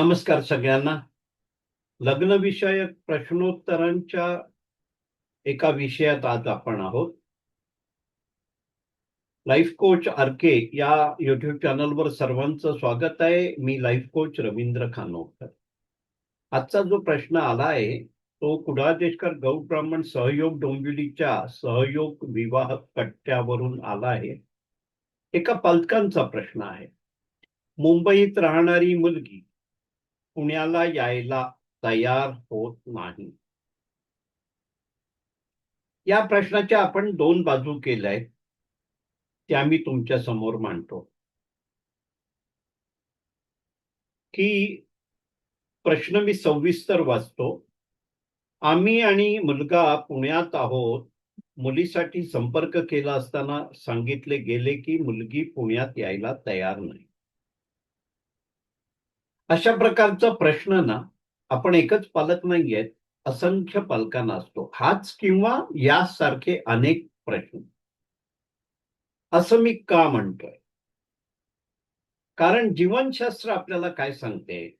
नमस्कार सगळ्यांना. लग्नविषयक प्रश्नोत्तरांच्या एका विषयात आज आपण आहोत. लाईफ कोच आरके या युट्यूब चॅनलवर सर्वांचं स्वागत आहे. मी लाईफ कोच रवींद्र खानोकर आजचा जो प्रश्न आला आहे तो कुडाळ देशकर गौ ब्राह्मण सहयोग डोंबिवलीच्या सहयोग विवाह कट्ट्यावरून आला आहे. एका पालकांचा प्रश्न आहे. मुंबईत राहणारी मुलगी पुण्याला यायला तयार होत नाही. या प्रश्नाच्या आपण दोन बाजू केल्या आहेत. त्या मी तुमच्यासमोर मांडतो. की प्रश्न मी सविस्तर वाचतो. आम्ही आणि मुलगा पुण्यात आहोत. मुलीसाठी संपर्क केला असताना सांगितले गेले की मुलगी पुण्यात यायला तयार नाही. अशा प्रकारचा प्रश्न ना आपण एकच पालक नाही आहेत असंख्य पालकांना असतो. हाच किंवा यासारखे अनेक प्रश्न. असं मी का म्हणतोय? कारण जीवनशास्त्र आपल्याला काय सांगते?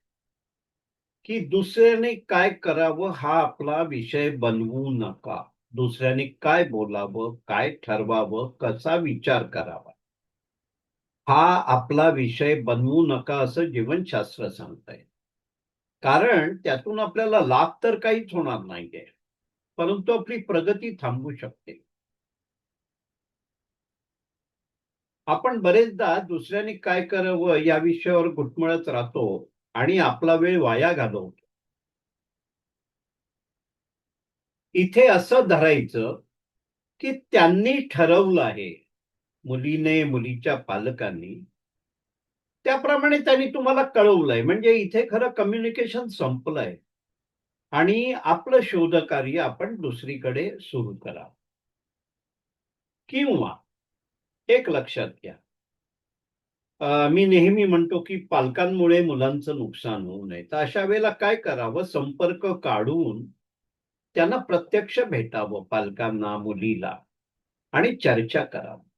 की दुसऱ्याने काय करावं हा आपला विषय बनवू नका. दुसऱ्याने काय बोलावं काय ठरवावं कसा विचार करावा. हा आपला विषय बनवू नका असं जीवनशास्त्र सांगतंय. कारण त्यातून आपल्याला लाभ तर काहीच होणार नाहीये परंतु आपली प्रगती थांबू शकते. आपण बरेचदा दुसऱ्याने काय करावं या विषयावर घुटमळत राहतो आणि आपला वेळ वाया घालवतो. इथे असं धरायचं की त्यांनी ठरवलं आहे मुलीने मुलीच्या पालकांनी त्याप्रमाणे त्यांनी तुम्हाला कळवलंय. म्हणजे इथे खरं कम्युनिकेशन संपलंय. आणि आपलं शोधकार्य आपण दुसरीकडे सुरू करा. किंवा एक लक्षात घ्या. मी नेहमी म्हणतो की पालकांमुळे मुलांचं नुकसान होऊ नये. तर अशा वेळेला काय करावं? संपर्क काढून त्यांना प्रत्यक्ष भेटावं पालकांना मुलीला. आणि चर्चा करावं.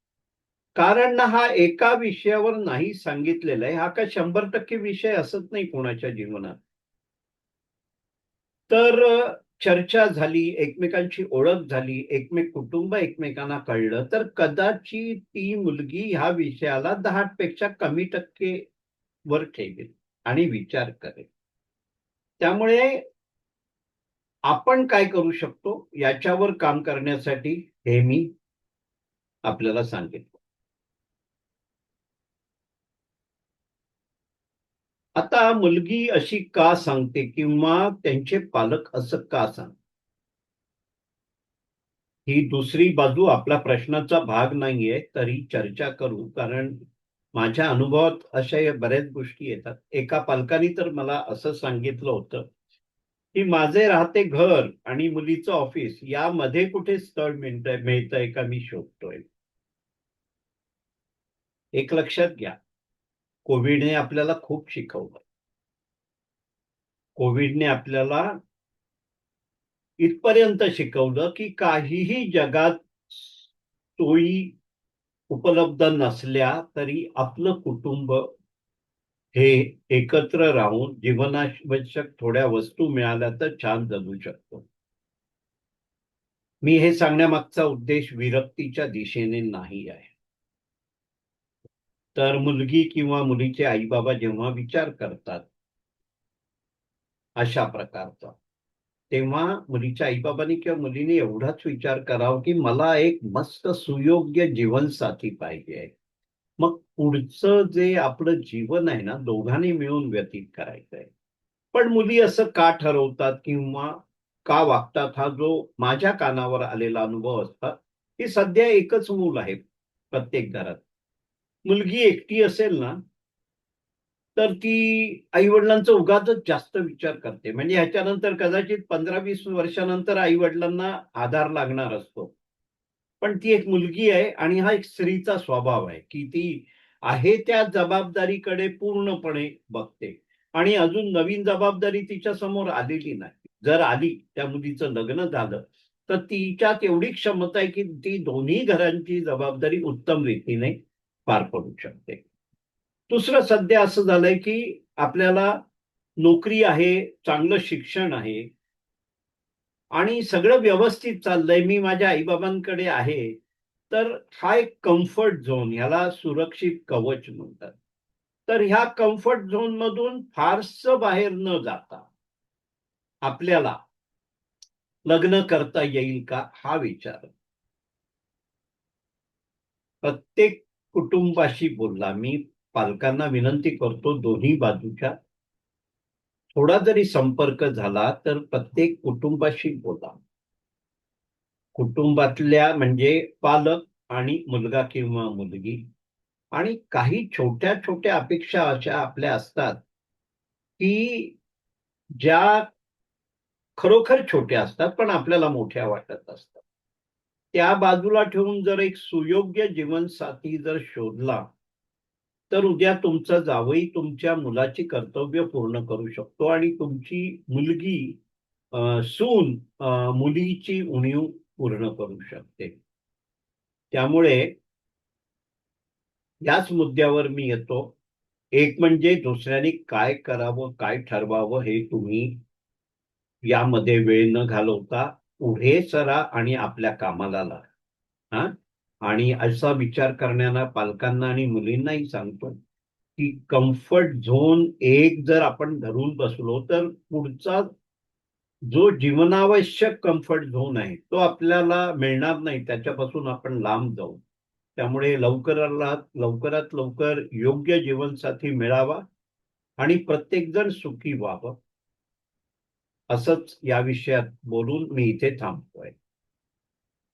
कारण ना हा एका विषयावर नाही सांगितलेला आहे. हा काय शंभर टक्के विषय असत नाही कोणाच्या जीवनात. तर चर्चा झाली एकमेकांची ओळख झाली एकमेक कुटुंब एकमेकांना कळलं. तर कदाचित ती मुलगी ह्या विषयाला दहा पेक्षा कमी टक्के वर ठेवेल आणि विचार करेल. त्यामुळे आपण काय करू शकतो? याच्यावर काम करण्यासाठी हे मी आपल्याला सांगेन. आता मुलगी अशी का सांगते किंवा त्यांचे पालक असं का सांग ही दुसरी बाजू आपल्या प्रश्नाचा भाग नाहीये तरी चर्चा करू. कारण माझ्या अनुभवात अशा या बऱ्याच गोष्टी येतात. एका पालकाने तर मला असं सांगितलं होतं की माझे राहते घर आणि मुलीचं ऑफिस यामध्ये कुठे स्थळ मिळत मिळतंय का मी शोधतोय? एक लक्षात घ्या. कोविडने आपल्याला खूप शिकवलं. कोविडने आपल्याला इथपर्यंत शिकवलं की काहीही जगात सोयी उपलब्ध नसल्या तरी आपलं कुटुंब हे एकत्र राहून जीवनावश्यक थोड्या वस्तू मिळाल्या तर छान जगू शकतो. मी हे सांगण्यामागचा उद्देश विरक्तीच्या दिशेने नाही आहे. तर मुलगी किंवा मुलीचे आई बाबा जेव्हा विचार करतात अशा प्रकारचा तेव्हा मुलीच्या आईबाबांनी किंवा मुलीने एवढाच विचार करावा की मला एक मस्त सुयोग्य जीवनसाथी पाहिजे आहे. मग पुढचं जे आपलं जीवन आहे ना दोघांनी मिळून व्यतीत करायचं आहे. पण मुली असं का ठरवतात किंवा का वागतात हा जो माझ्या कानावर आलेला अनुभव असतात की सध्या एकच मूल आहे प्रत्येक घरात. मुलगी एकटी असेल ना तर ती आई वडिलांचा उगाच जास्त विचार करते. म्हणजे ह्याच्यानंतर कदाचित पंधरा वीस वर्षानंतर आई वडिलांना आधार लागणार असतो. पण ती एक मुलगी आहे आणि हा एक स्त्रीचा स्वभाव आहे की ती आहे त्या जबाबदारीकडे पूर्णपणे बघते. आणि अजून नवीन जबाबदारी तिच्या समोर आलेली नाही. जर आली त्या मुलीचं लग्न झालं तर तिच्यात एवढी क्षमता आहे की ती दोन्ही घरांची जबाबदारी उत्तम रीतीने पार पडू शकते. दुसरं सध्या असं झालंय की आपल्याला नोकरी आहे चांगलं शिक्षण आहे आणि सगळं व्यवस्थित चाललंय मी माझ्या आईबाबांकडे आहे तर हा एक कम्फर्ट झोन ह्याला सुरक्षित कवच म्हणतात. तर ह्या कम्फर्ट झोन मधून फारसं बाहेर न जाता आपल्याला लग्न करता येईल का हा विचार. प्रत्येक कुटुंबाशी बोलला. मी पालकांना विनंती करतो दोन्ही बाजूच्या थोडा जरी संपर्क झाला तर प्रत्येक कुटुंबाशी बोला. कुटुंबातल्या म्हणजे पालक आणि मुलगा किंवा मुलगी आणि काही छोट्या छोट्या अपेक्षा अशा आपल्या असतात की ज्या खरोखर छोट्या असतात पण आपल्याला मोठ्या वाटत असतात. त्या बाजूला ठेवून जर एक सुयोग्य जीवनसाथी जर शोधला तर उद्या तुमचा जावई तुमच्या मुलाची कर्तव्य पूर्ण करू शकतो आणि तुमची मुलगी सून मुलीची उणीव पूर्ण करू शकते. त्यामुळे याच मुद्द्यावर मी येतो. एक म्हणजे दुसऱ्याने काय करावं काय ठरवावं हे तुम्ही यामध्ये वेळ न घालवता पुढे सरा आणि आपल्या कामाला लाग. हा? आणि असा विचार करण्याला पालकांना आणि मुलींनाही सांगतो की कम्फर्ट झोन एक जर आपण धरून बसलो तर पुढचा जो जीवनावश्यक कम्फर्ट झोन आहे तो आपल्याला मिळणार नाही. त्याच्यापासून आपण लांब जाऊ. त्यामुळे लवकराला लवकरात लवकर योग्य जीवनसाथी मिळावा आणि प्रत्येकजण सुखी व्हावं. असंच या विषयात बोलून मी इथे थांबतोय.